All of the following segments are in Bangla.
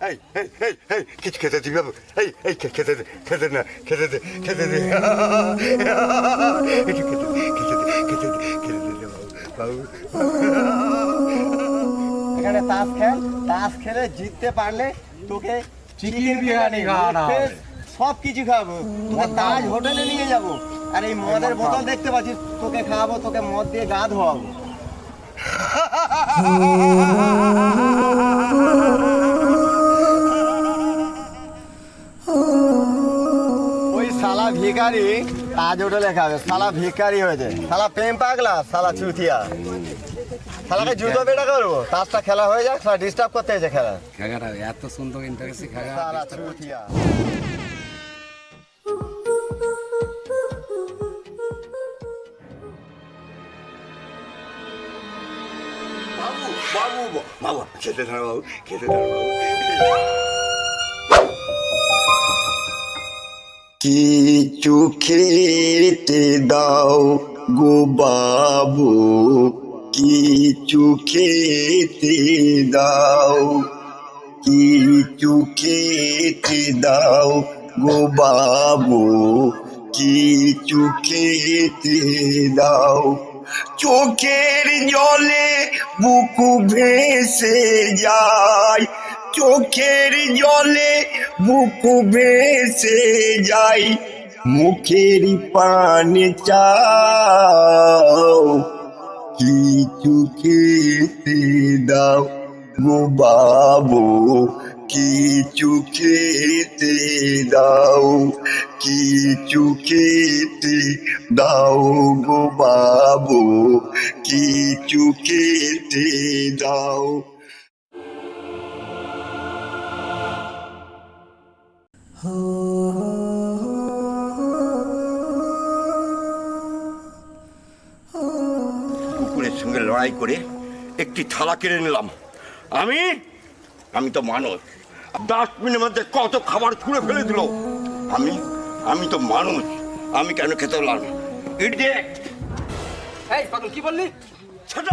এই এই এই এই এই কিছু খেতে দিবি বাবু? এই এই খে- খেতে দে খেতে না খেতে দে খেতে দে। একটু খেতে দে খেতে দে খেতে দে খেতে দে বাবু বাবু। এখানে তাস খেল তাস খেলে জিততে পারলে তোকে চিকেন বিরিয়ানি খাওয়ানো সব কিছু খাব তোকে তাজ হোটেলে নিয়ে যাব। আর এই মদের বোতল দেখতে পাচ্ছিস তোকে খাওয়াবো তোকে মদ দিয়ে গা ধোয়াবো। শালা ভিখারি তাজ হোটেলে খাবে শালা ভিখারি হয়েছে শালা প্রেম পাগলা শালা চুতিয়া। শালাকে জুতো বেটা করব তাসটা খেলা হয়ে যাক শালা ডিস্টার্ব করতে হয়েছে খেলা। খেগাটা এত সুন্দর ইন্টারেস্ট খেগা শালা চুতিয়া। বাবু বাবু বাবু খেতে দাঁড়া বাবু খেতে দাঁড়া বাবু কিছু খেতে দাও গো বাবু? কিছু খেতে দাও? কিছু খেতে দাও গো বাবু? খেতে দাও? চোখের জলে বুকু ভেসে যায়। চোখের জলে বুকু ভেসে যাই মুখের পানে চাও। কিছু খেতে দাও গো বাবু কিছু খেতে দাও কিছু খেতে দাও গো বাবু কিছু খেতে দাও। লড়াই করে একটি থালা কিনে নিলাম। আমি? আমি তো মানুষ। ডাস্টবিনের মধ্যে কত খাবার ছুঁড়ে ফেলে দিল। আমি? আমি তো মানুষ। আমি কেন খেতে পারলাম ইডিয়েট এই পাগল কি বললি? ছেড়ে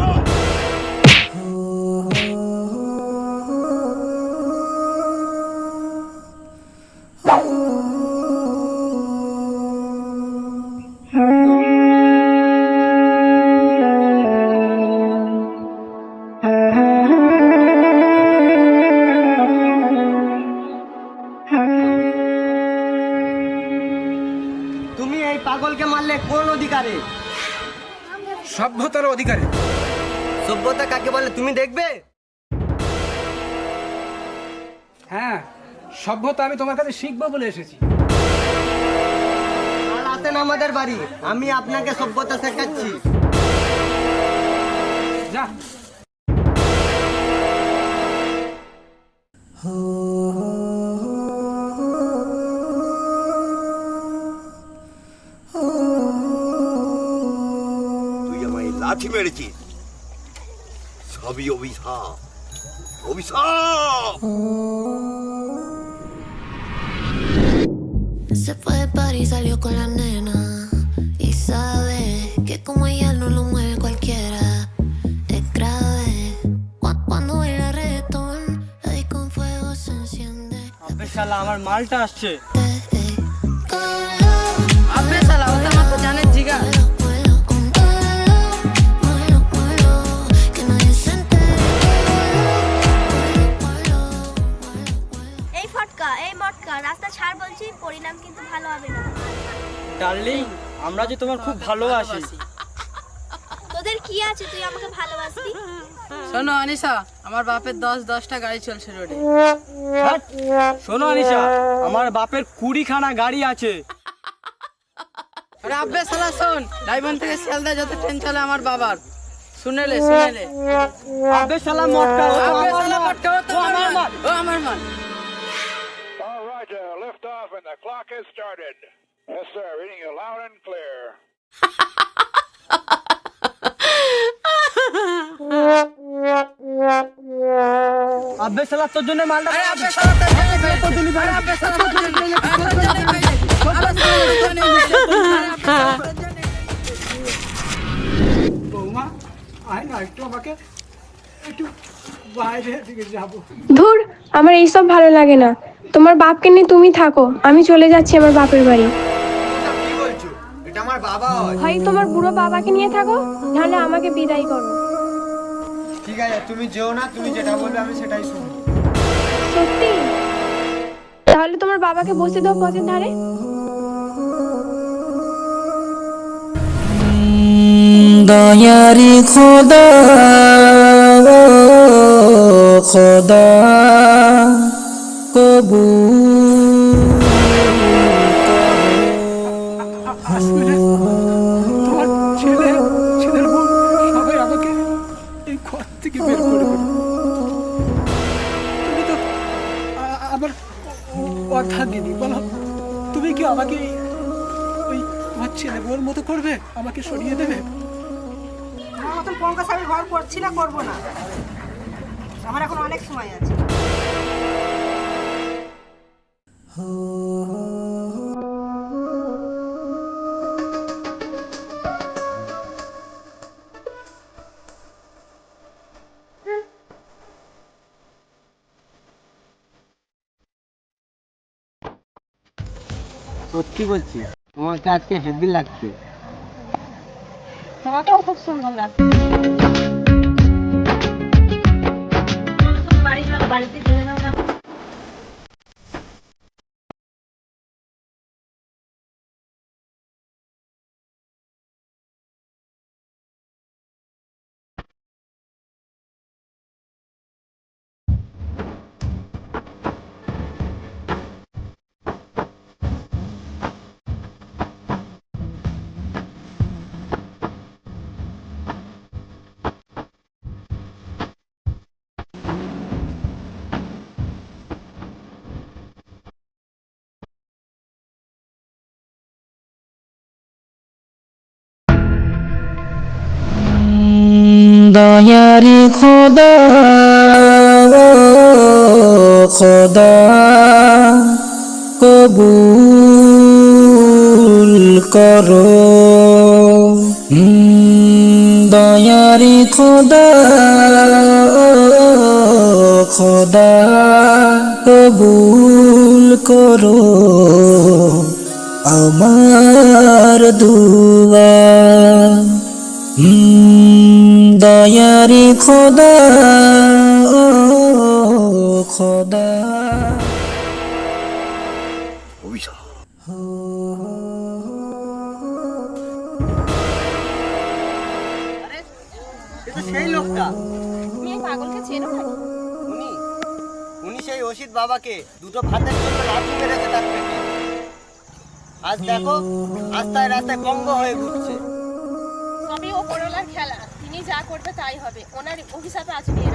সভ্যতার অধিকারে। সভ্যতা কাকে বলে তুমি দেখবে? হ্যাঁ সভ্যতা আমি তোমার কাছে শিখব বলে এসেছি। কাল আসেন আমাদের বাড়ি আমি আপনাকে সভ্যতা শেখাচ্ছি। যা আমায় লাঠি মেরেছিস সবই অভিশাপ অভিশাপ Se fue de party y salió con la nena. Y sabe que como ella no lo mueve cualquiera. Es grave. Cu- Cuando baila reggaetón, ahí con fuego se enciende. শালা আমার মালটা আসছে Eh, eh. Cógelo, আবে শালা ওটা আমাকে জানের জিগা বলছি পরিণাম কিন্তু ভালো হবে না। ডার্লিং আমরা যে তোমার খুব ভালোবাসি। তোদের কি আছে? তুই আমাকে ভালোবাসবি? শোনো আনিসা আমার বাপের দশ দশটা গাড়ি চলছে রোডে শোনো আনিশা আমার বাপের কুড়িখানা গাড়ি আছে। আরে আব্বে সালা শোন ডায়মন্ড থেকে শিয়ালদা যত ট্রেন চলে আমার বাবার। শুনেলে শুনেলে। আব্বে সালা মটকা ও আমার মাল ও আমার মাল clock has started. Yes, sir. Reading you loud and clear. আবে শালা তোর জন্য মালটা আরে আব্বে সালা তোর জন্য পেয়েছে। আরে আব্বে সালা তোর জন্য তোর জন্য পেয়েছে। আব্বে সালা তোর জন্য পেয়েছে। আরে আব্বে সালা তোর জন্য বৌমা আয় না একটু আমাকে একটু বাইরের দিকে যাব ধুর আমার এইসব ভালো লাগে না তোমার বাপকে নিয়ে তুমি থাকো। আমি চলে যাচ্ছি আমার বাপের বাড়ি। কি বলছো এটা আমার বাবা হয় হয় তোমার বুড়ো বাবাকে নিয়ে থাকো নাহলে আমাকে বিদায় করো। ঠিক আছে তুমি যেও না তুমি যেটা বলবে আমি সেটাই শুনব। সত্যি? তাহলে তোমার বাবাকে বসে দাও পথের ধারে। দয়ারি খোদা খোদা। কবু তোমার ছেলে ছেলের বউ সবাই আমাকে এই ঘর থেকে বের করে দিল তুমি কি আমাকে ওই আমার ছেলে বউর মতো করবে আমাকে সরিয়ে দেবে মতন পঙ্কাস আমি ঘর করছি না করব না আমার এখন অনেক সময় আছে। সত্যি বলছি তোমাকে আজকে হেভি লাগছে। তোমাকেও খুব সুন্দর লাগছে। দয়ারি খোদা খোদা কবুল করো। দয়ারি খোদা খোদা কবুল করো। আমার দুয়া হুম, দয়ারি খোদা খোদা। সেই লোকটা। তুমি এই পাগলকে চেনো নাকি? উনি উনি সেই অসিত বাবাকে দুটো ভাতের জন্য লাঠি মেরেছে তার পেটে। আজ দেখো রাস্তায় রাস্তায় কঙ্গ হয়ে ঘুরছে। খেলা যা করবে তাই হবে। ওনার অভিশাপে আজ বিয়ে